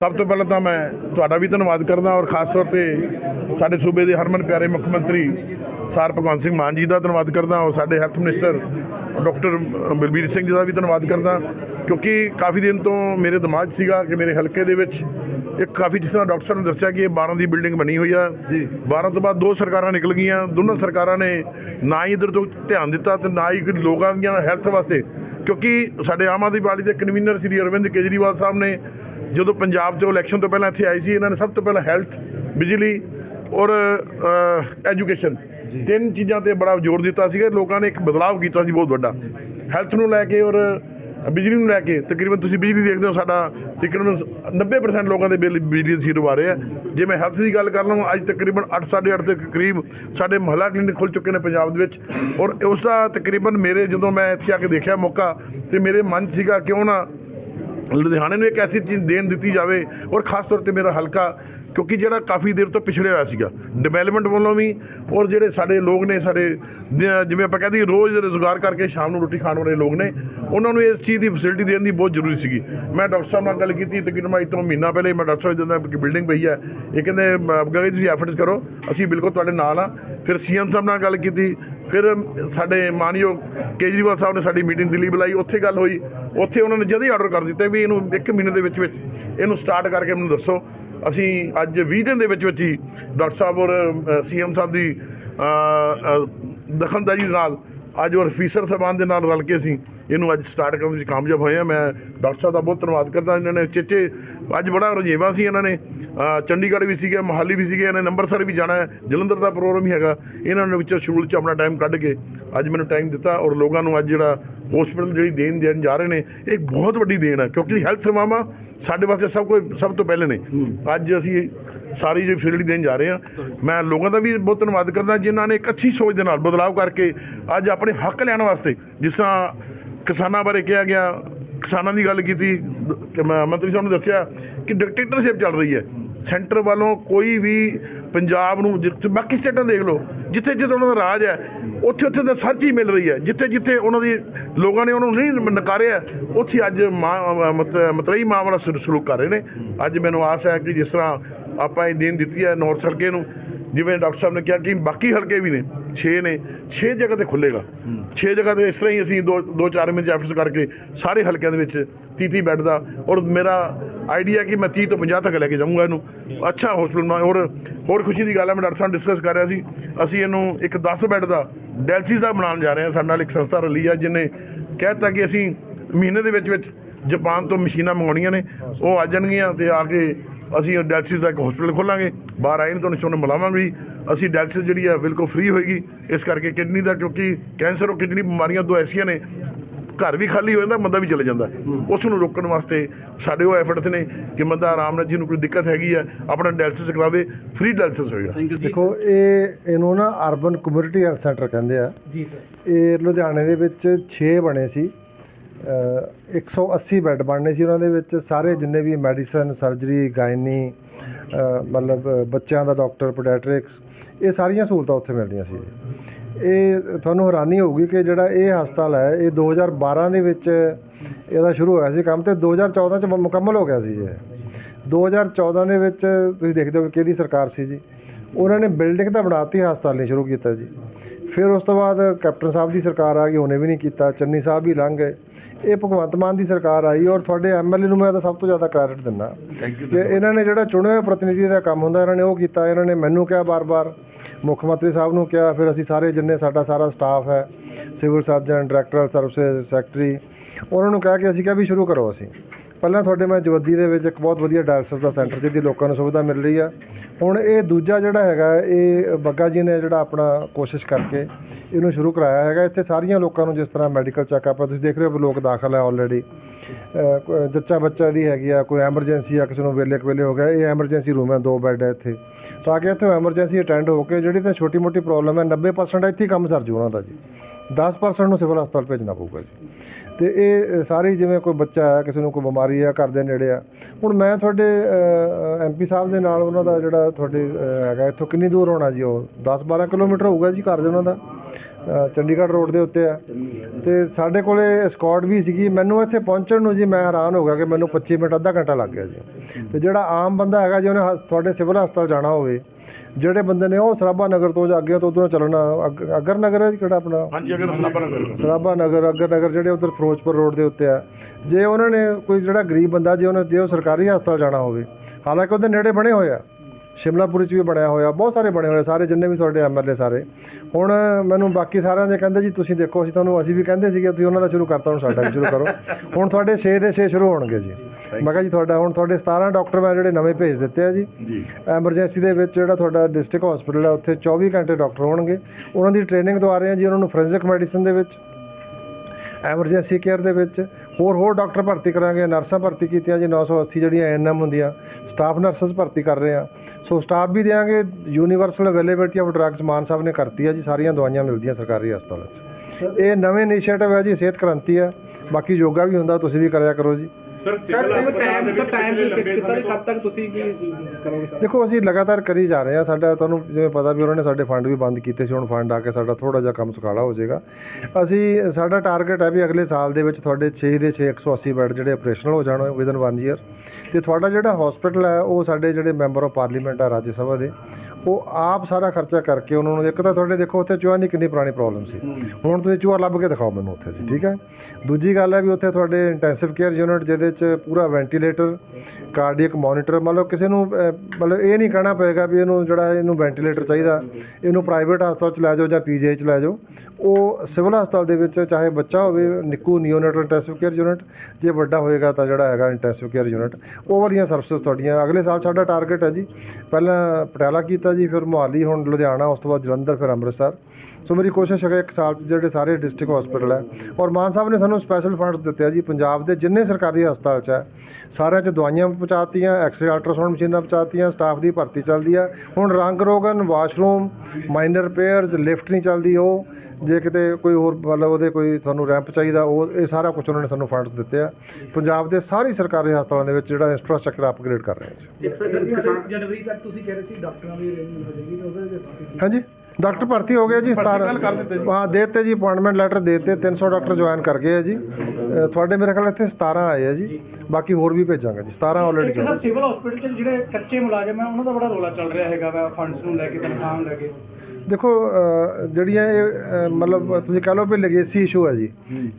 ਸਭ ਤੋਂ ਪਹਿਲਾਂ ਤਾਂ ਮੈਂ ਤੁਹਾਡਾ ਵੀ ਧੰਨਵਾਦ ਕਰਦਾ ਔਰ ਖਾਸ ਤੌਰ ਤੇ ਸਾਡੇ ਸੂਬੇ ਦੇ ਹਰਮਨ ਪਿਆਰੇ ਮੁੱਖ ਮੰਤਰੀ ਸਰ ਭਗਵੰਤ ਸਿੰਘ ਮਾਨ ਜੀ ਦਾ ਧੰਨਵਾਦ ਕਰਦਾ ਔਰ ਸਾਡੇ health minister doctor Balbir Singh ji ਦਾ ਵੀ ਧੰਨਵਾਦ ਕਰਦਾ ਕਿਉਂਕਿ ਕਾਫੀ ਦਿਨ ਤੋਂ ਮੇਰੇ ਦਿਮਾਗ 'ਚ ਸੀਗਾ ਕਿ ਮੇਰੇ ਹਲਕੇ ਦੇ ਵਿੱਚ ਇੱਕ ਕਾਫੀ ਜਿਸ ਤਰ੍ਹਾਂ ਡਾਕਟਰ ਨੇ ਦੱਸਿਆ ਕਿ ਇਹ 12 ਦੀ ਬਿਲਡਿੰਗ ਬਣੀ ਹੋਈ ਆ। ਜੀ। 12 ਤੋਂ ਬਾਅਦ ਦੋ ਸਰਕਾਰਾਂ ਨਿਕਲ ਗਈਆਂ ਦੋਨੋਂ ਸਰਕਾਰਾਂ ਨੇ ਨਾ ਹੀ ਇਧਰ ਤੋਂ ਧਿਆਨ ਦਿੱਤਾ ਤੇ ਨਾ ਹੀ ਲੋਕਾਂ ਦੀਆਂ ਹੈਲਥ ਵਾਸਤੇ ਕਿਉਂਕਿ ਸਾਡੇ ਆਮ ਆਦਮੀ ਪਾਰਟੀ ਦੇ ਕਨਵੀਨਰ ਸ੍ਰੀ ਅਰਵਿੰਦ ਕੇਜਰੀਵਾਲ ਸਾਹਿਬ ਨੇ ਜਦੋਂ ਪੰਜਾਬ 'ਚ ਇਲੈਕਸ਼ਨ ਤੋਂ ਪਹਿਲਾਂ ਇੱਥੇ ਆਈ ਸੀ ਇਹਨਾਂ ਨੇ ਸਭ ਤੋਂ ਪਹਿਲਾਂ ਹੈਲਥ ਬਿਜਲੀ ਔਰ ਐਜੂਕੇਸ਼ਨ ਤਿੰਨ ਚੀਜ਼ਾਂ ਤੇ ਬੜਾ ਜ਼ੋਰ ਦਿੱਤਾ ਸੀਗਾ। ਲੋਕਾਂ ਨੇ ਇੱਕ ਬਦਲਾਅ ਕੀਤਾ ਸੀ ਬਹੁਤ ਵੱਡਾ। ਹੈਲਥ ਨੂੰ ਲੈ ਕੇ ਔਰ ਬਿਜਲੀ ਨੂੰ ਲੈ ਕੇ ਤਕਰੀਬਨ ਤੁਸੀਂ ਬਿਜਲੀ ਦੇਖਦੇ ਹੋ ਸਾਡਾ ਤਕਰੀਬਨ 90% ਲੋਕਾਂ ਦੇ ਬਿੱਲ ਬਿਜਲੀ ਦੇ ਆ ਰਹੇ ਆ। ਜੇ ਮੈਂ ਹੈਲਥ ਦੀ ਗੱਲ ਕਰ ਲਵਾਂ ਅੱਜ ਤਕਰੀਬਨ 8.5 ਦੇ ਕਰੀਬ ਸਾਡੇ ਮਹੱਲਾ ਕਲੀਨਿਕ ਖੁੱਲ ਚੁੱਕੇ ਨੇ ਪੰਜਾਬ ਦੇ ਵਿੱਚ। ਔਰ ਉਸ ਦਾ ਤਕਰੀਬਨ ਮੇਰੇ ਜਦੋਂ ਮੈਂ ਇੱਥੇ ਆ ਕੇ ਦੇਖਿਆ ਮੌਕਾ ਤੇ ਮੇਰੇ ਮਨ ਸੀਗਾ ਕਿਉਂ ਨਾ ਲੁਧਿਆਣੇ ਨੂੰ ਇੱਕ ਐਸੀ ਚੀਜ਼ ਦੇਣ ਦਿੱਤੀ ਜਾਵੇ ਔਰ ਖਾਸ ਤੌਰ ਤੇ ਮੇਰਾ ਹਲਕਾ ਕਿਉਂਕਿ ਜਿਹੜਾ ਕਾਫੀ ਦੇਰ ਤੋਂ ਪਿਛੜਿਆ ਹੋਇਆ ਸੀਗਾ ਡਿਵੈਲਪਮੈਂਟ ਵੱਲੋਂ ਵੀ ਔਰ ਜਿਹੜੇ ਸਾਡੇ ਲੋਕ ਨੇ, ਸਾਡੇ ਜ- ਜਿਵੇਂ ਆਪਾਂ ਕਹਿੰਦੇ ਰੋਜ਼ ਰੋਜ਼ਗਾਰ ਕਰਕੇ ਸ਼ਾਮ ਨੂੰ ਰੋਟੀ ਖਾਣ ਵਾਲੇ ਲੋਕ ਨੇ, ਉਹਨਾਂ ਨੂੰ ਇਸ ਚੀਜ਼ ਦੀ ਫੈਸਿਲਿਟੀ ਦੇਣ ਦੀ ਬਹੁਤ ਜ਼ਰੂਰੀ ਸੀਗੀ। ਮੈਂ ਡਾਕਟਰ ਸਾਹਿਬ ਨਾਲ ਗੱਲ ਕੀਤੀ, ਤਕਰੀਬਨ ਮੈਂ ਤੋਂ ਮਹੀਨਾ ਪਹਿਲੇ ਮੈਂ ਡਾਕਟਰ ਸਾਹਿਬ ਦੇ ਨਾਲ ਬਿਲਡਿੰਗ ਪਈ ਹੈ, ਇਹ ਕਹਿੰਦੇ ਗਏ ਤੁਸੀਂ ਐਫਰਟਸ ਕਰੋ, ਅਸੀਂ ਬਿਲਕੁਲ ਤੁਹਾਡੇ ਨਾਲ ਆ ਫਿਰ ਸੀਐਮ ਸਾਹਿਬ ਨਾਲ ਗੱਲ ਕੀਤੀ, ਫਿਰ ਸਾਡੇ ਮਾਨਯੋਗ ਕੇਜਰੀਵਾਲ ਸਾਹਿਬ ਨੇ ਸਾਡੀ ਮੀਟਿੰਗ ਦਿੱਲੀ ਬੁਲਾਈ, ਉੱਥੇ ਗੱਲ ਹੋਈ, ਉੱਥੇ ਉਹਨਾਂ ਨੇ ਜਦ ਹੀ ਆਰਡਰ ਕਰ ਦਿੱਤੇ ਵੀ ਇਹਨੂੰ ਇੱਕ ਮਹੀਨੇ ਦੇ ਵਿੱਚ ਵਿੱਚ ਇਹਨੂੰ ਸਟਾਰਟ ਕਰਕੇ ਮੈਨੂੰ ਦੱਸੋ। ਅਸੀਂ ਅੱਜ 20 ਦਿਨ ਦੇ ਵਿੱਚ ਵਿੱਚ ਹੀ ਡਾਕਟਰ ਸਾਹਿਬ ਔਰ ਸੀਐਮ ਸਾਹਿਬ ਦੀ ਅ, ਦੇ ਨਾਲ ਅੱਜ ਔਰ ਅਫੀਸਰ ਸਾਹਿਬਾਨ ਦੇ ਨਾਲ ਰਲ ਕੇ ਅਸੀਂ ਇਹਨੂੰ ਅੱਜ ਸਟਾਰਟ ਕਰਨ ਵਿੱਚ ਕਾਮਯਾਬ ਹੋਏ ਆ ਮੈਂ ਡਾਕਟਰ ਸਾਹਿਬ ਦਾ ਬਹੁਤ ਧੰਨਵਾਦ ਕਰਦਾ ਇਹਨਾਂ ਨੇ। ਚੇਚੇ ਅੱਜ ਬੜਾ ਰੁਝੇਵਾਂ ਸੀ ਇਹਨਾਂ ਨੇ। ਚੰਡੀਗੜ੍ਹ ਵੀ ਸੀਗੇ ਮੋਹਾਲੀ ਵੀ ਸੀਗੇ ਇਹਨਾਂ ਨੇ ਅੰਮ੍ਰਿਤਸਰ ਵੀ ਜਾਣਾ ਹੈ। ਜਲੰਧਰ ਦਾ ਪ੍ਰੋਗਰਾਮ ਵੀ ਹੈਗਾ। ਇਹਨਾਂ ਨੇ ਵਿੱਚੋਂ ਸ਼ਡਿਊਲ 'ਚ ਆਪਣਾ ਟਾਈਮ ਕੱਢ ਕੇ ਅੱਜ ਮੈਨੂੰ ਟਾਈਮ ਦਿੱਤਾ ਔਰ ਲੋਕਾਂ ਨੂੰ ਅੱਜ ਜਿਹੜਾ ਹਸਪੀਟਲ ਜਿਹੜੀ ਦੇਣ ਦੇਣ ਜਾ ਰਹੇ ਨੇ ਇਹ ਇੱਕ ਬਹੁਤ ਵੱਡੀ ਦੇਣ ਹੈ। ਕਿਉਂਕਿ ਹੈਲਥ ਸੇਵਾਵਾਂ ਸਾਡੇ ਵਾਸਤੇ ਸਭ ਕੁਝ ਸਭ ਤੋਂ ਪਹਿਲੇ ਨੇ। ਅੱਜ ਅਸੀਂ ਸਾਰੀ ਜਿਹੜੀ ਫੈਸਿਲਿਟੀ ਦੇਣ ਜਾ ਰਹੇ ਹਾਂ। ਮੈਂ ਲੋਕਾਂ ਦਾ ਵੀ ਬਹੁਤ ਧੰਨਵਾਦ ਕਰਦਾ ਜਿਨ੍ਹਾਂ ਨੇ ਇੱਕ ਅੱਛੀ ਸੋਚ ਦੇ ਨਾਲ ਬਦਲਾਅ ਕਰਕੇ ਅੱਜ ਆਪਣੇ ਹੱਕ ਲੈਣ ਵਾਸਤੇ ਜਿਸ ਤਰ੍ਹਾਂ ਕਿਸਾਨਾਂ ਬਾਰੇ ਕਿਹਾ ਗਿਆ, ਕਿਸਾਨਾਂ ਦੀ ਗੱਲ ਕੀਤੀ ਮੰਤਰੀ ਸਾਹਿਬ ਨੇ ਦੱਸਿਆ ਕਿ ਡਿਕਟੇਟਰਸ਼ਿਪ ਚੱਲ ਰਹੀ ਹੈ। ਸੈਂਟਰ ਵੱਲੋਂ ਕੋਈ ਵੀ ਪੰਜਾਬ ਨੂੰ ਜਿ- ਬਾਕੀ ਸਟੇਟਾਂ ਦੇਖ ਲਓ, ਜਿੱਥੇ ਜਿੱਥੇ ਉਹਨਾਂ ਦਾ ਰਾਜ ਹੈ, ਉੱਥੇ ਉੱਥੇ ਤਾਂ ਹਰ ਚੀਜ਼ ਮਿਲ ਰਹੀ ਹੈ। ਜਿੱਥੇ ਜਿੱਥੇ ਉਹਨਾਂ ਦੀ ਲੋਕਾਂ ਨੇ ਉਹਨਾਂ ਨੂੰ ਨਹੀਂ ਨਕਾਰਿਆ, ਉੱਥੇ ਅੱਜ ਮਾਂ ਮਤ- ਮਤਰੇਈ ਮਾਂ ਵਾਲਾ ਸਲੂ- ਸਲੂਕ ਕਰ ਰਹੇ ਨੇ। ਅੱਜ ਮੈਨੂੰ ਆਸ ਹੈ ਕਿ ਜਿਸ ਤਰ੍ਹਾਂ ਆਪਾਂ ਇਹ ਦੇਣ ਦਿੱਤੀ ਹੈ ਨੌਰਥ ਹਲਕੇ ਨੂੰ, ਜਿਵੇਂ ਡਾਕਟਰ ਸਾਹਿਬ ਨੇ ਕਿਹਾ ਕਿ ਬਾਕੀ ਹਲਕੇ ਵੀ ਨੇ 6 ਨੇ 6 ਜਗ੍ਹਾ ਤੇ ਖੁੱਲੇਗਾ 6 ਜਗ੍ਹਾ ਤੇ ਇਸ ਤਰ੍ਹਾਂ ਹੀ ਅਸੀਂ ਦੋ ਦੋ ਚਾਰ ਮਿੰਟ ਐਫਰਟਸ ਕਰਕੇ ਸਾਰੇ ਹਲਕਿਆਂ ਦੇ ਵਿੱਚ 30 30 ਬੈੱਡ ਦਾ, ਔਰ ਮੇਰਾ ਆਈਡੀਆ ਕਿ ਮੈਂ 30 ਤੋਂ 50 ਤੱਕ ਲੈ ਕੇ ਜਾਊਂਗਾ ਇਹਨੂੰ। ਅੱਛਾ ਹਸਪੀਟਲ ਨਾਲ ਔਰ ਹੋਰ ਖੁਸ਼ੀ ਦੀ ਗੱਲ ਹੈ ਮੈਂ ਡਾਕਟਰ ਸਾਹਿਬ ਡਿਸਕਸ ਕਰ ਰਿਹਾ ਸੀ, ਅਸੀਂ ਇਹਨੂੰ ਇੱਕ 10 ਬੈੱਡ ਦਾ ਡੈਲਸਿਸ ਦਾ ਬਣਾਉਣ ਜਾ ਰਹੇ ਹਾਂ, ਸਾਡੇ ਨਾਲ ਇੱਕ ਸੰਸਥਾ ਰਲੀ ਆ, ਜਿਹਨੇ ਕਹਿਤਾ ਕਿ ਅਸੀਂ ਮਹੀਨੇ ਦੇ ਵਿੱਚ ਵਿੱਚ ਜਾਪਾਨ ਤੋਂ ਮਸ਼ੀਨਾਂ ਮੰਗਾਉਣੀਆਂ ਨੇ, ਉਹ ਆ ਜਾਣਗੀਆਂ ਤੇ ਆ ਕੇ ਅਸੀਂ ਡਾਇਲਸਿਸ ਦਾ ਇੱਕ ਹਸਪੀਟਲ ਖੋਲਾਂਗੇ ਬਾਹਰ ਆਏ ਨੇ ਤੁਹਾਨੂੰ ਤੁਹਾਨੂੰ ਮਿਲਾਵਾਂਗੇ ਵੀ। ਅਸੀਂ ਡਾਇਲਸਿਸ ਜਿਹੜੀ ਹੈ ਬਿਲਕੁਲ ਫ੍ਰੀ ਹੋਏਗੀ। ਇਸ ਕਰਕੇ ਕਿਡਨੀ ਦਾ ਕਿਉਂਕਿ ਕੈਂਸਰ ਔਰ ਕਿਡਨੀ ਬਿਮਾਰੀਆਂ ਦੋ ਐਸੀਆਂ ਨੇ ਘਰ ਵੀ ਖਾਲੀ ਹੋ ਜਾਂਦਾ ਬੰਦਾ ਵੀ ਚਲੇ ਜਾਂਦਾ। ਉਸ ਨੂੰ ਰੋਕਣ ਵਾਸਤੇ ਸਾਡੇ ਉਹ ਐਫਰਟਸ ਨੇ ਕਿ ਬੰਦਾ ਆਰਾਮ ਨਾਲ ਜਿਹਨੂੰ ਕੋਈ ਦਿੱਕਤ ਹੈਗੀ ਹੈ ਆਪਣਾ ਡਾਇਲਸਿਸ ਕਰਾਵੇ ਫ੍ਰੀ ਡਾਇਲਸਿਸ ਹੋਏਗਾ। ਦੇਖੋ ਇਹ ਇਹਨੂੰ ਨਾ ਅਰਬਨ ਕਮਿਊਨਿਟੀ ਹੈਲਥ ਸੈਂਟਰ ਕਹਿੰਦੇ ਆ। ਜੀ ਸਰ ਇਹ ਲੁਧਿਆਣੇ ਦੇ ਵਿੱਚ 6 ਬਣੇ ਸੀ। 180 ਬੈੱਡ ਬਣਨੇ ਸੀ ਉਹਨਾਂ ਦੇ ਵਿੱਚ। ਸਾਰੇ ਜਿੰਨੇ ਵੀ ਮੈਡੀਸਨ, ਸਰਜਰੀ, ਗਾਇਨੀ ਮਤਲਬ, ਬੱਚਿਆਂ ਦਾ ਡਾਕਟਰ, ਪੋਡੈਟ੍ਰਿਕਸ, ਇਹ ਸਾਰੀਆਂ ਸਹੂਲਤਾਂ ਉੱਥੇ ਮਿਲਦੀਆਂ ਸੀ। ਇਹ ਤੁਹਾਨੂੰ ਹੈਰਾਨੀ ਹੋਊਗੀ ਕਿ ਜਿਹੜਾ ਇਹ ਹਸਪਤਾਲ ਹੈ, ਇਹ 2012 ਦੇ ਵਿੱਚ ਇਹਦਾ ਸ਼ੁਰੂ ਹੋਇਆ ਸੀ ਕੰਮ ਤੇ 2014 ਚ ਮੁਕੰਮਲ ਹੋ ਗਿਆ ਸੀ ਇਹ। 2014 ਦੇ ਵਿੱਚ ਤੁਸੀਂ ਦੇਖਦੇ ਹੋ ਕਿ ਕਿਹਦੀ ਸਰਕਾਰ ਸੀ ਜੀ। ਉਹਨਾਂ ਨੇ ਬਿਲਡਿੰਗ ਤਾਂ ਬਣਾਤੀ ਹਸਪਤਾਲ ਨਹੀਂ ਸ਼ੁਰੂ ਕੀਤਾ ਜੀ। ਫਿਰ ਉਸ ਤੋਂ ਬਾਅਦ ਕੈਪਟਨ ਸਾਹਿਬ ਦੀ ਸਰਕਾਰ ਆ ਗਈ ਉਹਨੇ ਵੀ ਨਹੀਂ ਕੀਤਾ ਚੰਨੀ ਸਾਹਿਬ ਵੀ ਲੰਘ ਗਏ। ਇਹ ਭਗਵੰਤ ਮਾਨ ਦੀ ਸਰਕਾਰ ਆਈ ਔਰ ਤੁਹਾਡੇ ਐਮਐਲਏ ਨੂੰ ਮੈਂ ਤਾਂ ਸਭ ਤੋਂ ਜ਼ਿਆਦਾ ਕ੍ਰੈਡਿਟ ਦਿੰਦਾ। ਕਿ ਇਹਨਾਂ ਨੇ ਜਿਹੜਾ ਚੁਣੇ ਹੋਏ ਪ੍ਰਤੀਨਿਧੀ ਦਾ ਕੰਮ ਹੁੰਦਾ ਇਹਨਾਂ ਨੇ ਉਹ ਕੀਤਾ ਇਹਨਾਂ ਨੇ ਮੈਨੂੰ ਕਿਹਾ ਬਾਰ-ਬਾਰ ਮੁੱਖ ਮੰਤਰੀ ਸਾਹਿਬ ਨੂੰ ਕਿਹਾ ਫਿਰ ਅਸੀਂ ਸਾਰੇ ਜਿੰਨੇ ਸਾਡਾ ਸਾਰਾ ਸਟਾਫ ਹੈ civil surgeon director service secretary ਉਹਨਾਂ ਨੂੰ ਕਿਹਾ ਕਿ ਅਸੀਂ ਕਿਹਾ ਵੀ ਸ਼ੁਰੂ ਕਰੋ ਅਸੀਂ। ਪਹਿਲਾਂ ਤੁਹਾਡੇ ਮੈਂ ਜਵੱਦੀ ਦੇ ਵਿੱਚ ਇੱਕ ਬਹੁਤ ਵਧੀਆ ਡਾਇਲਸਿਸ ਦਾ ਸੈਂਟਰ ਜਿਹਦੀ ਲੋਕਾਂ ਨੂੰ ਸੁਵਿਧਾ ਮਿਲ ਰਹੀ ਆ। ਹੁਣ ਇਹ ਦੂਜਾ ਜਿਹੜਾ ਹੈਗਾ, ਇਹ ਬੱਗਾ ਜੀ ਨੇ ਜਿਹੜਾ ਆਪਣਾ ਕੋਸ਼ਿਸ਼ ਕਰਕੇ ਇਹਨੂੰ ਸ਼ੁਰੂ ਕਰਾਇਆ ਹੈਗਾ। ਇੱਥੇ ਸਾਰੀਆਂ ਲੋਕਾਂ ਨੂੰ ਜਿਸ ਤਰ੍ਹਾਂ ਮੈਡੀਕਲ ਚੈੱਕਅਪ ਆ, ਤੁਸੀਂ ਦੇਖ ਰਹੇ ਹੋ ਵੀ ਲੋਕ ਦਾਖਲ ਹੈ ਆਲਰੇਡੀ ਜੱਚਾ ਬੱਚਾ ਦੀ ਹੈਗੀ ਆ, ਕੋਈ ਐਮਰਜੈਂਸੀ ਆ, ਕਿਸੇ ਨੂੰ ਵੇਲੇ ਕੁ ਵੇਲੇ ਹੋ ਗਿਆ, ਇਹ ਐਮਰਜੈਂਸੀ ਰੂਮ ਹੈ ਦੋ ਬੈੱਡ ਹੈ ਇੱਥੇ। ਤਾਂ ਕਿ ਇੱਥੇ ਐਮਰਜੈਂਸੀ ਅਟੈਂਡ ਹੋ ਕੇ, ਜਿਹੜੀ ਤਾਂ ਛੋਟੀ ਮੋਟੀ ਪ੍ਰੋਬਲਮ ਹੈ 90% ਇੱਥੇ ਹੀ ਕੰਮ ਸਰ ਜੂ ਉਹਨਾਂ ਦਾ ਜੀ। 10% ਨੂੰ ਸਿਵਲ ਹਸਪਤਾਲ ਭੇਜਣਾ ਪਊਗਾ ਜੀ। ਤੇ ਇਹ ਸਾਰੀ ਜਿਵੇਂ ਕੋਈ ਬੱਚਾ ਹੈ, ਕਿਸੇ ਨੂੰ ਕੋਈ ਬਿਮਾਰੀ ਆ ਘਰ ਦੇ ਨੇੜੇ ਆ, ਹੁਣ ਮੈਂ ਤੁਹਾਡੇ ਐਮਪੀ ਸਾਹਿਬ ਦੇ ਨਾਲ ਉਹਨਾਂ ਦਾ ਜਿਹੜਾ ਤੁਹਾਡੇ ਹੈਗਾ, ਇੱਥੋਂ ਕਿੰਨੀ ਦੂਰ ਹੋਣਾ ਜੀ ਉਹ? 10 12 ਕਿਲੋਮੀਟਰ ਹੋਊਗਾ ਜੀ ਘਰ ਦੇ ਉਹਨਾਂ ਦਾ? ਚੰਡੀਗੜ੍ਹ ਰੋਡ ਦੇ ਉੱਤੇ ਆ। ਤੇ ਸਾਡੇ ਕੋਲੇ ਸਕਾਡ ਵੀ ਸੀਗੀ। ਮੈਨੂੰ ਇੱਥੇ ਪਹੁੰਚਣ ਨੂੰ ਜੀ ਮੈਂ ਹੈਰਾਨ ਹੋ ਗਿਆ ਕਿ ਮੈਨੂੰ 25 ਮਿੰਟ ਅੱਧਾ ਘੰਟਾ ਲੱਗ ਗਿਆ ਜੀ। ਤੇ ਜਿਹੜਾ ਆਮ ਬੰਦਾ ਹੈਗਾ ਜੀ ਉਹਨੇ ਤੁਹਾਡੇ ਸਿਵਲ ਹਸਪਤਾਲ ਜਾਣਾ ਹੋਵੇ ਜਿਹੜੇ ਬੰਦੇ ਨੇ ਉਹ ਸਰਾਭਾ ਨਗਰ ਤੋਂ ਜਾਂ ਅੱਗੇ ਤੋਂ ਉਧਰੋਂ ਚੱਲਣਾ ਅਗ- ਅਗਰ ਨਗਰ ਹੈ ਜੀ ਕਿਹੜਾ ਆਪਣਾ? ਹਾਂਜੀ ਅਗਰ ਸਨਾਪਾ ਨਗਰ। ਸਰਾਭਾ ਨਗਰ ਅਗਰ ਨਗਰ ਜਿਹੜੇ ਉਧਰ ਫਿਰੋਜ਼ਪੁਰ ਰੋਡ ਦੇ ਉੱਤੇ ਆ। ਜੇ ਉਹਨਾਂ ਨੇ ਕੋਈ ਜਿਹੜਾ ਗਰੀਬ ਬੰਦਾ ਜੇ ਉਹਨੇ ਜੇ ਉਹ ਸਰਕਾਰੀ ਹਸਪਤਾਲ ਜਾਣਾ ਹੋਵੇ ਹਾਲਾਂਕਿ ਉਹਦੇ ਨੇੜੇ ਬਣੇ ਹੋਏ ਆ। ਸ਼ਿਮਲਾਪੁਰ 'ਚ ਵੀ ਬਣਿਆ ਹੋਇਆ ਬਹੁਤ ਸਾਰੇ ਬਣੇ ਹੋਏ ਸਾਰੇ ਜਿੰਨੇ ਵੀ ਤੁਹਾਡੇ ਐਮਐਲਏ ਸਾਰੇ। ਹੁਣ ਮੈਨੂੰ ਬਾਕੀ ਸਾਰਿਆਂ ਦੇ ਕਹਿੰਦੇ ਜੀ ਤੁਸੀਂ ਦੇਖੋ ਅਸੀਂ ਤੁਹਾਨੂੰ ਅਸੀਂ ਵੀ ਕਹਿੰਦੇ ਸੀਗੇ ਤੁਸੀਂ ਉਹਨਾਂ ਦਾ ਸ਼ੁਰੂ ਕਰਤਾ ਹੁਣ ਸਾਡਾ ਵੀ ਸ਼ੁਰੂ ਕਰੋ। ਹੁਣ ਤੁਹਾਡੇ 6 ਦੇ 6 ਸ਼ੁਰੂ ਹੋਣਗੇ ਜੀ। ਮੈਂ ਕਿਹਾ ਜੀ ਤੁਹਾਡਾ ਹੁਣ ਤੁਹਾਡੇ 17 ਡਾਕਟਰ ਮੈਂ ਜਿਹੜੇ ਨਵੇਂ ਭੇਜ ਦਿੱਤੇ ਆ ਜੀ। ਜੀ। ਐਮਰਜੈਂਸੀ ਦੇ ਵਿੱਚ ਜਿਹੜਾ ਤੁਹਾਡਾ ਡਿਸਟ੍ਰਿਕਟ ਹਸਪੀਟਲ ਹੈ ਉੱਥੇ 24 ਘੰਟੇ ਡਾਕਟਰ ਹੋਣਗੇ। ਉਹਨਾਂ ਦੀ ਟ੍ਰੇਨਿੰਗ ਦਵਾ ਰਹੇ ਆ ਜੀ ਉਹਨਾਂ ਨੂੰ ਫੋਰੈਂਸਿਕ ਮੈਡੀਸਨ ਦੇ ਵਿੱਚ। ਐਮਰਜੈਂਸੀ ਕੇਅਰ ਦੇ ਵਿੱਚ ਹੋਰ ਹੋਰ ਡਾਕਟਰ ਭਰਤੀ ਕਰਾਂਗੇ ਨਰਸਾਂ ਭਰਤੀ ਕੀਤੀਆਂ ਜੀ 980 ਜਿਹੜੀਆਂ ਐਨਐਮ ਹੁੰਦੀਆਂ ਸਟਾਫ ਨਰਸਸ ਭਰਤੀ ਕਰ ਰਹੇ ਆ ਸੋ ਸਟਾਫ ਵੀ ਦੇਾਂਗੇ universal availability of drugs Mann ਸਾਹਿਬ ਨੇ ਕਰਤੀ ਆ ਜੀ, ਸਾਰੀਆਂ ਦਵਾਈਆਂ ਮਿਲਦੀਆਂ ਸਰਕਾਰੀ ਹਸਪਤਾਲਾਂ 'ਚ। ਇਹ ਨਵੇਂ ਇਨੀਸ਼ੀਏਟਿਵ ਹੈ ਜੀ, ਸਿਹਤ ਕ੍ਰਾਂਤੀ ਹੈ, ਬਾਕੀ ਯੋਗਾ ਵੀ ਹੁੰਦਾ, ਤੁਸੀਂ ਵੀ ਕਰਿਆ ਕਰੋ ਜੀ। Sir sir time sir time ਵੀ ਫਿਕਸ ਕੀਤਾ ਵੀ ਕਦ ਤੱਕ ਤੁਸੀਂ ਕੀ ਕਰੋਗੇ ਸਰ ਦੇਖੋ ਅਸੀਂ ਲਗਾਤਾਰ ਕਰੀ ਜਾ ਰਹੇ ਹਾਂ। ਸਾਡਾ ਤੁਹਾਨੂੰ ਜਿਵੇਂ ਪਤਾ ਵੀ ਉਹਨਾਂ ਨੇ ਸਾਡੇ ਫੰਡ ਵੀ ਬੰਦ ਕੀਤੇ ਸੀ। ਹੁਣ ਫੰਡ ਆ ਕੇ ਸਾਡਾ ਥੋੜਾ ਜਿਹਾ ਕੰਮ ਸੁਖਾਲਾ ਹੋ ਜਾਏਗਾ। ਅਸੀਂ ਸਾਡਾ ਟਾਰਗੇਟ ਹੈ ਵੀ ਅਗਲੇ ਸਾਲ ਦੇ ਵਿੱਚ ਤੁਹਾਡੇ 6 ਦੇ 6 180 ਬੈੱਡ ਜਿਹੜੇ ਆਪਰੇਸ਼ਨਲ ਹੋ ਜਾਣ ਵਿਦਨ 1 ਈਅਰ ਤੇ ਤੁਹਾਡਾ ਜਿਹੜਾ ਹਸਪੀਟਲ ਹੈ ਉਹ ਸਾਡੇ ਜਿਹੜੇ ਮੈਂਬਰ ਆਫ ਪਾਰਲੀਮੈਂਟ ਆ ਰਾਜ ਸਭਾ ਦੇ ਉਹ ਆਪ ਸਾਰਾ ਖਰਚਾ ਕਰਕੇ ਉਹਨਾਂ ਨੂੰ ਇੱਕ ਤਾਂ ਤੁਹਾਡੇ ਦੇਖੋ ਉੱਥੇ ਚੂਹਿਆਂ ਦੀ ਕਿੰਨੀ ਪੁਰਾਣੀ ਪ੍ਰੋਬਲਮ ਸੀ। ਹੁਣ ਤੁਸੀਂ ਚੂਹਾ ਲੱਭ ਕੇ ਦਿਖਾਓ ਮੈਨੂੰ ਉੱਥੇ ਜੀ ਠੀਕ ਹੈ? ਦੂਜੀ ਗੱਲ ਹੈ ਵੀ ਉੱਥੇ ਤੁਹਾਡੇ ਇੰਟੈਂਸਿਵ ਕੇਅਰ ਯੂਨਿਟ ਜਿਹਦੇ 'ਚ ਪੂਰਾ ਵੈਂਟੀਲੇਟਰ ਕਾਰਡੀਅਕ ਮੋਨੀਟਰ ਮਤਲਬ ਕਿਸੇ ਨੂੰ ਮਤਲਬ ਇਹ ਨਹੀਂ ਕਹਿਣਾ ਪਏਗਾ ਵੀ ਇਹਨੂੰ ਜਿਹੜਾ ਇਹਨੂੰ ਵੈਂਟੀਲੇਟਰ ਚਾਹੀਦਾ ਇਹਨੂੰ ਪ੍ਰਾਈਵੇਟ ਹਸਪਤਾਲ 'ਚ ਲੈ ਜਾਓ ਜਾਂ ਪੀਜੀਆਈ 'ਚ ਲੈ ਜਾਓ। ਉਹ ਸਿਵਲ ਹਸਪਤਾਲ ਦੇ ਵਿੱਚ ਚਾਹੇ ਬੱਚਾ ਹੋਵੇ NICU neonatal intensive care unit ਜੇ ਵੱਡਾ ਹੋਏਗਾ ਤਾਂ ਜਿਹੜਾ ਹੈਗਾ ਇੰਟੈਂਸਿਵ ਕੇਅਰ ਯੂਨਿਟ ਉਹ ਵਾਲੀਆਂ ਸਰਵਿਸਿਜ਼ ਤੁਹਾਡੀਆਂ ਅਗਲੇ ਸਾਲ ਸਾਡਾ ਟਾਰਗੇਟ ਹੈ ਜੀ। ਪਹਿਲਾਂ ਪਟਿਆਲਾ ਕੀਤਾ ਜੀ ਫਿਰ ਮੁਹਾਲੀ ਹੁਣ ਲੁਧਿਆਣਾ ਉਸ ਤੋਂ ਬਾਅਦ ਜਲੰਧਰ ਫਿਰ ਅੰਮ੍ਰਿਤਸਰ। ਸੋ ਮੇਰੀ ਕੋਸ਼ਿਸ਼ ਹੈ ਕਿ ਇੱਕ ਸਾਲ 'ਚ ਜਿਹੜੇ ਸਾਰੇ ਡਿਸਟ੍ਰਿਕਟ ਹਸਪੀਟਲ ਹੈ। ਔਰ ਮਾਨ ਸਾਹਿਬ ਨੇ ਸਾਨੂੰ ਸਪੈਸ਼ਲ ਫੰਡਸ ਦਿੱਤੇ ਆ ਜੀ ਪੰਜਾਬ ਦੇ ਜਿੰਨੇ ਸਰਕਾਰੀ ਹਸਪਤਾਲ 'ਚ ਹੈ ਸਾਰਿਆਂ 'ਚ ਦਵਾਈਆਂ ਪਹੁੰਚਾਤੀਆਂ ਐਕਸਰੇ ਅਲਟਰਾਸਾਊਂਡ ਮਸ਼ੀਨਾਂ ਪਹੁੰਚਾਤੀਆਂ ਸਟਾਫ ਦੀ ਭਰਤੀ ਚੱਲਦੀ ਆ ਹੁਣ ਰੰਗ ਰੋਗਨ ਵਾਸ਼ਰੂਮ ਮਾਈਨਰ ਰਿਪੇਅਰਸ ਲਿਫਟ ਨਹੀਂ ਚੱਲਦੀ ਉਹ। ਜੇ ਕਿਤੇ ਕੋਈ ਹੋਰ ਮਤਲਬ ਉਹਦੇ ਕੋਈ ਤੁਹਾਨੂੰ ਰੈਂਪ ਚਾਹੀਦਾ ਉਹ ਇਹ ਸਾਰਾ ਕੁਝ ਉਹਨਾਂ ਨੇ ਸਾਨੂੰ ਫੰਡਸ ਦਿੱਤੇ ਆ। ਪੰਜਾਬ ਦੇ ਸਾਰੀ ਸਰਕਾਰੀ ਹਸਪਤਾਲਾਂ ਦੇ ਵਿੱਚ ਜਿਹੜਾ ਇੰਫਰਾਸਟ੍ਰਕਚਰ ਅਪਗ੍ਰੇਡ ਕਰ ਰਹੇ ਹਾਂ ਜੀ। ਜਨਵਰੀ ਤੱਕ ਤੁਸੀਂ ਕਹਿ ਰਹੇ ਸੀ ਡਾਕਟਰਾਂ ਦੀ ਅਰੇਂਜਮੈਂਟ ਹੋ ਜਾਏਗੀ ਉਹਦੇ ਹਾਂਜੀ? ਡਾਕਟਰ ਭਰਤੀ ਹੋ ਗਏ ਜੀ 17 ਕੱਲ੍ਹ ਕਰ ਦਿੱਤੇ ਜੀ। ਹਾਂ ਦੇ ਦਿੱਤੇ ਜੀ ਅਪਾਇੰਟਮੈਂਟ ਲੈਟਰ ਦੇ ਦਿੱਤੇ 300 ਡਾਕਟਰ ਜੁਆਇਨ ਕਰ ਗਏ ਆ ਜੀ। ਤੁਹਾਡੇ ਮੇਰੇ ਖਿਆਲ ਇੱਥੇ 17 ਆਏ ਆ ਜੀ ਬਾਕੀ ਹੋਰ ਵੀ ਭੇਜਾਂਗੇ ਜੀ 17 ਆਲਰੇਡੀ ਸਿਵਲ ਹਸਪੀਟਲ 'ਚ ਜਿਹੜੇ ਕੱਚੇ ਮੁਲਾਜ਼ਮ ਹੈ ਉਹਨਾਂ ਦਾ ਬੜਾ ਰੋਲਾ ਚੱਲ ਰਿਹਾ ਹੈਗਾ ਵਾ ਫੰਡਸ ਨੂੰ ਲੈ ਕੇ ਤਨਖਾਹ ਨੂੰ ਲੈ ਕੇ। ਦੇਖੋ ਜਿਹੜੀਆਂ ਇਹ ਮਤਲਬ ਤੁਸੀਂ ਕਹ ਲਓ ਵੀ ਲੈਗੇਸੀ ਇਸ਼ੂ ਹੈ ਜੀ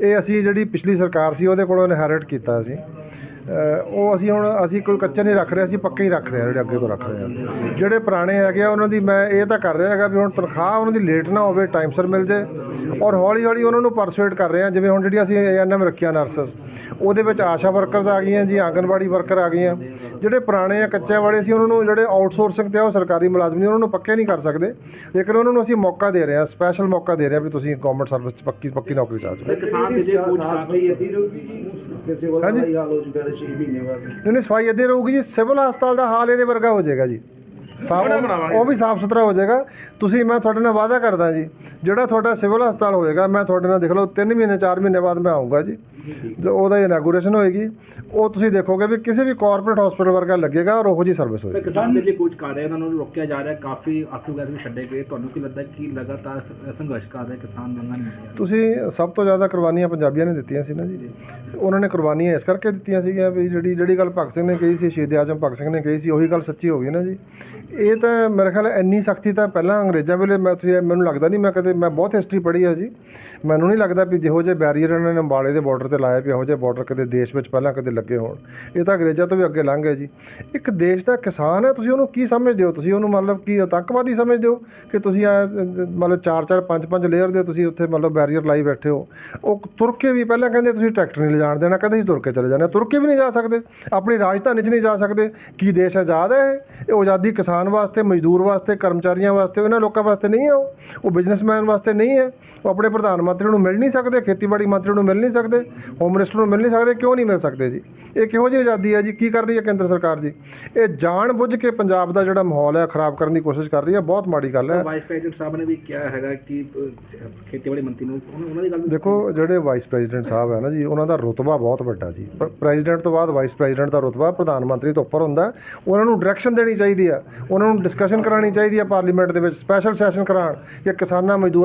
ਇਹ ਅਸੀਂ ਜਿਹੜੀ ਪਿਛਲੀ ਸਰਕਾਰ ਸੀ ਉਹਦੇ ਕੋਲੋਂ ਇਨਹੈਰਿਟ ਕੀਤਾ ਸੀ। ਉਹ ਅਸੀਂ ਹੁਣ, ਅਸੀਂ ਕੋਈ ਕੱਚੇ ਨਹੀਂ ਰੱਖ ਰਹੇ, ਅਸੀਂ ਪੱਕੇ ਹੀ ਰੱਖ ਰਹੇ ਹਾਂ ਜਿਹੜੇ ਅੱਗੇ ਤੋਂ ਰੱਖ ਰਹੇ ਹਾਂ। ਜਿਹੜੇ ਪੁਰਾਣੇ ਹੈਗੇ ਆ, ਉਹਨਾਂ ਦੀ ਮੈਂ ਇਹ ਤਾਂ ਕਰ ਰਿਹਾ ਹੈਗਾ ਵੀ ਹੁਣ ਤਨਖਾਹ ਉਹਨਾਂ ਦੀ ਲੇਟ ਨਾ ਹੋਵੇ ਟਾਈਮ ਸਿਰ ਮਿਲ ਜੇ। ਔਰ ਹੌਲੀ ਹੌਲੀ ਉਹਨਾਂ ਨੂੰ ਪਰਸੂਏਟ ਕਰ ਰਹੇ ਹਾਂ, ਜਿਵੇਂ ਹੁਣ ਜਿਹੜੀਆਂ ਅਸੀਂ ਏਐਨਐਮ ਰੱਖੀਆਂ ਨਰਸਸ ਉਹਦੇ ਵਿੱਚ ਆਸ਼ਾ ਵਰਕਰਸ ਆ ਗਈਆਂ ਜੀ, ਆਂਗਨਵਾੜੀ ਵਰਕਰ ਆ ਗਈਆਂ। ਜਿਹੜੇ ਪੁਰਾਣੇ ਆ ਕੱਚਿਆਂ ਵਾਲੇ ਸੀ, ਉਹਨਾਂ ਨੂੰ ਜਿਹੜੇ ਆਊਟਸੋਰਸਿੰਗ ਤੇ ਆ, ਉਹ ਸਰਕਾਰੀ ਮੁਲਾਜ਼ਮ ਨੇ ਉਹਨਾਂ ਨੂੰ ਪੱਕੇ ਨਹੀਂ ਕਰ ਸਕਦੇ। ਲੇਕਿਨ ਉਹਨਾਂ ਨੂੰ ਅਸੀਂ ਮੌਕਾ ਦੇ ਰਹੇ ਹਾਂ ਸਪੈਸ਼ਲ ਮੌਕਾ ਦੇ ਰਹੇ ਹਾਂ ਵੀ ਤੁਸੀਂ ਗਵਰਨਮੈਂਟ ਸਰਵਿਸ 'ਚ ਪੱਕੀ ਪੱਕੀ ਨੌਕਰੀ ਚਾਹੋ ਕਿਸਾਨ ਦੇ ਜੇ ਕੁਝ ਕਾਫੀ ਇੱਥੇ ਹਾਂਜੀ। ਹਾਲ ਹੋ ਚੁੱਕਾ ਹੈ 6 ਮਹੀਨੇ ਬਾਅਦ। ਨਹੀਂ ਨਹੀਂ ਸਫ਼ਾਈ ਇੱਥੇ ਰਹੂਗੀ ਜੀ। ਸਿਵਲ ਹਸਪਤਾਲ ਦਾ ਹਾਲ ਇਹਦੇ ਵਰਗਾ ਹੋ ਜਾਏਗਾ ਜੀ। ਸਾਫ਼। ਉਹ ਵੀ ਸਾਫ਼ ਸੁਥਰਾ ਹੋ ਜਾਏਗਾ। ਤੁਸੀਂ ਮੈਂ ਤੁਹਾਡੇ ਨਾਲ ਵਾਅਦਾ ਕਰਦਾ ਜੀ। ਜਿਹੜਾ ਤੁਹਾਡਾ ਸਿਵਲ ਹਸਪਤਾਲ ਹੋਏਗਾ ਮੈਂ ਤੁਹਾਡੇ ਨਾਲ ਦੇਖ ਲਓ 3 ਮਹੀਨੇ 4 ਮਹੀਨੇ ਬਾਅਦ ਮੈਂ ਆਉਂਗਾ ਜੀ। ਉਹਦਾ ਇਨੈਗੋਰੇਸ਼ਨ ਹੋਏਗੀ ਉਹ ਤੁਸੀਂ ਦੇਖੋਗੇ ਵੀ ਕਿਸੇ ਵੀ ਕਾਰਪੋਰੇਟ ਹਸਪੀਟਲ ਵਰਗਾ ਲੱਗੇਗਾ ਔਰ ਉਹੋ ਜੀ ਸਰਵਿਸ ਹੋਏਗੀ। ਕਿਸਾਨ ਦੇ ਲਈ ਕੁਝ ਕਰ ਰਹੇ ਉਹਨਾਂ ਨੂੰ ਰੋਕਿਆ ਜਾ ਰਿਹਾ ਕਾਫੀ ਆਸੂ ਗੈਸ ਵੀ ਛੱਡੇ ਗਏ। ਤੁਹਾਨੂੰ ਕੀ ਲੱਗਦਾ ਕਿ ਲਗਾਤਾਰ ਸੰਘਰਸ਼ ਕਰ ਰਹੇ ਕਿਸਾਨ ਮੰਗਾਂ ਨਹੀਂ ਤੁਸੀਂ ਸਭ ਤੋਂ ਜ਼ਿਆਦਾ ਕੁਰਬਾਨੀਆਂ ਪੰਜਾਬੀਆਂ ਨੇ ਦਿੱਤੀਆਂ ਸੀ ਨਾ ਜੀ। ਉਹਨਾਂ ਨੇ ਕੁਰਬਾਨੀਆਂ ਇਸ ਕਰਕੇ ਦਿੱਤੀਆਂ ਸੀਗੀਆਂ ਵੀ ਜਿਹੜੀ ਜਿਹੜੀ ਗੱਲ ਭਗਤ ਸਿੰਘ ਨੇ ਕਹੀ ਸੀ ਸ਼ਹੀਦ ਆਜ਼ਮ ਭਗਤ ਸਿੰਘ ਨੇ ਕਹੀ ਸੀ ਉਹੀ ਗੱਲ ਸੱਚੀ ਹੋ ਗਈ ਨਾ ਜੀ। ਇਹ ਤਾਂ ਮੇਰੇ ਖਿਆਲ ਇੰਨੀ ਸਖਤੀ ਤਾਂ ਪਹਿਲਾਂ ਅੰਗਰੇਜ਼ਾਂ ਵੇਲੇ ਮੈਂ ਤੁਸੀਂ ਮੈਨੂੰ ਲੱਗਦਾ ਨਹੀਂ ਮੈਂ ਕਦੇ, ਮੈਂ ਬਹੁਤ ਹਿਸਟਰੀ ਪੜ੍ਹੀ ਹੈ ਜੀ। ਮੈਨੂੰ ਨਹੀਂ ਲੱਗਦਾ ਵੀ ਜਿਹੋ ਜਿਹੇ ਬੈਰੀਅਰ ਇਹਨਾਂ ਨੇ ਅੰਬਾਲੇ ਦੇ ਬਾਰਡਰ ਤੇ ਲਾਇਆ ਵੀ ਇਹੋ ਜਿਹੇ ਬਾਰਡਰ ਕਦੇ ਦੇਸ਼ ਵਿੱਚ ਪਹਿਲਾਂ ਕਦੇ ਲੱਗੇ ਹੋਣ। ਇਹ ਤਾਂ ਅੰਗਰੇਜ਼ਾਂ ਤੋਂ ਵੀ ਅੱਗੇ ਲੰਘ ਗਏ ਜੀ। ਇੱਕ ਦੇਸ਼ ਦਾ ਕਿਸਾਨ ਹੈ, ਤੁਸੀਂ ਉਹਨੂੰ ਕੀ ਸਮਝਦੇ ਹੋ? ਤੁਸੀਂ ਉਹਨੂੰ ਮਤਲਬ ਕੀ ਆਤੰਕਵਾਦੀ ਸਮਝਦੇ ਹੋ ਕਿ ਤੁਸੀਂ ਮਤਲਬ ਚਾਰ ਚਾਰ, ਪੰਜ ਪੰਜ ਲੇਅਰ ਦੇ ਤੁਸੀਂ ਉੱਥੇ ਮਤਲਬ ਬੈਰੀਅਰ ਲਾਈ ਬੈਠੇ ਹੋ? ਉਹ ਤੁਰ ਕੇ ਵੀ ਪਹਿਲਾਂ ਕਹਿੰਦੇ ਤੁਸੀਂ ਟਰੈਕਟਰ ਨਹੀਂ ਲਿਜਾਣ ਦੇਣਾ ਕਹਿੰਦੇ ਅਸੀਂ ਤੁਰ ਕੇ ਚਲੇ ਜਾਂਦੇ ਹਾਂ। ਤੁਰ ਕੇ ਵੀ ਨਹੀਂ ਜਾ ਸਕਦੇ। ਆਪਣੀ ਰਾਜਧਾਨੀ 'ਚ ਨਹੀਂ ਜਾ ਸਕਦੇ। ਕੀ ਦੇਸ਼ ਆਜ਼ਾਦ ਹੈ ਇਹ? ਇਹ ਆਜ਼ਾਦੀ ਕਿਸਾਨ ਵਾਸਤੇ ਮਜ਼ਦੂਰ ਵਾਸਤੇ ਕਰਮਚਾਰੀਆਂ ਵਾਸਤੇ ਇਹਨਾਂ ਲੋਕਾਂ ਵਾਸਤੇ ਨਹੀਂ ਹੈ ਉਹ। ਉਹ ਬਿਜ਼ਨਸਮੈਨ ਵਾਸਤੇ ਨਹੀਂ ਹੈ। ਉਹ ਆਪਣੇ ਪ੍ਰਧਾਨ ਮੰਤਰੀ ਨੂੰ ਮਿਲ ਨਹੀਂ ਸਕਦੇ ਖੇਤੀਬਾੜੀ ਮੰਤਰੀ ਨੂੰ ਮਿਲ ਨਹੀਂ ਸਕਦੇ ਹੋਮ ਮਿਨਿਸਟਰ ਨੂੰ ਮਿਲ ਨਹੀਂ ਸਕਦੇ ਕਿਉਂ ਨਹੀਂ ਮਿਲ ਸਕਦੇ ਜੀ? ਇਹ ਕਿਹੋ ਜਿਹੀ ਆਜ਼ਾਦੀ ਹੈ ਜੀ? ਕੀ ਕਰ ਰਹੀ ਹੈ ਕੇਂਦਰ ਸਰਕਾਰ ਜੀ? ਇਹ ਜਾਣ ਬੁੱਝ ਕੇ ਪੰਜਾਬ ਦਾ ਜਿਹੜਾ ਮਾਹੌਲ ਹੈ ਖਰਾਬ ਕਰਨ ਦੀ ਕੋਸ਼ਿਸ਼ ਕਰ ਰਹੀ ਹੈ ਬਹੁਤ ਮਾੜੀ ਗੱਲ ਹੈ। ਵਾਈਸ ਪ੍ਰੈਜ਼ੀਡੈਂਟ ਸਾਹਿਬ ਨੇ ਵੀ ਕਿਹਾ ਹੈਗਾ ਕਿ ਖੇਤੀਬਾੜੀ ਮੰਤਰੀ ਨੂੰ ਉਹਨਾਂ ਉਹਨਾਂ ਦੀ ਗੱਲ ਦੇਖੋ ਜਿਹੜੇ ਵਾਈਸ ਪ੍ਰੈਜ਼ੀਡੈਂਟ ਸਾਹਿਬ ਹੈ ਨਾ ਜੀ ਉਹਨਾਂ ਦਾ ਰੁਤਬਾ ਬਹੁਤ ਵੱਡਾ ਜੀ। ਪਰ ਪ੍ਰੈਜ਼ੀਡੈਂਟ ਤੋਂ ਬਾਅਦ ਵਾਈਸ ਪ੍ਰੈਜ਼ੀਡੈਂਟ ਦਾ ਰੁਤਬਾ ਪ੍ਰਧਾਨ ਮੰਤਰੀ ਤੋਂ ਉੱਪਰ ਹੁੰਦਾ। ਉਹਨਾਂ ਨੂੰ ਡਾਇਰੈਕਸ਼ਨ ਦੇਣੀ ਚਾਹੀਦੀ ਆ ਉਹਨਾਂ ਨੂੰ ਡਿਸਕਸ਼ਨ ਕਰਾਉਣੀ ਚਾਹੀਦੀ ਹੈ ਪਾਰਲੀਮੈਂਟ ਦੇ ਵਿੱਚ ਸਪੈਸ਼ਲ ਸੈਸ਼ਨ ਕਰਾਉਣ, ਕਿ ਕਿਸਾਨਾਂ ਮਜ਼ਦੂਰਾਂ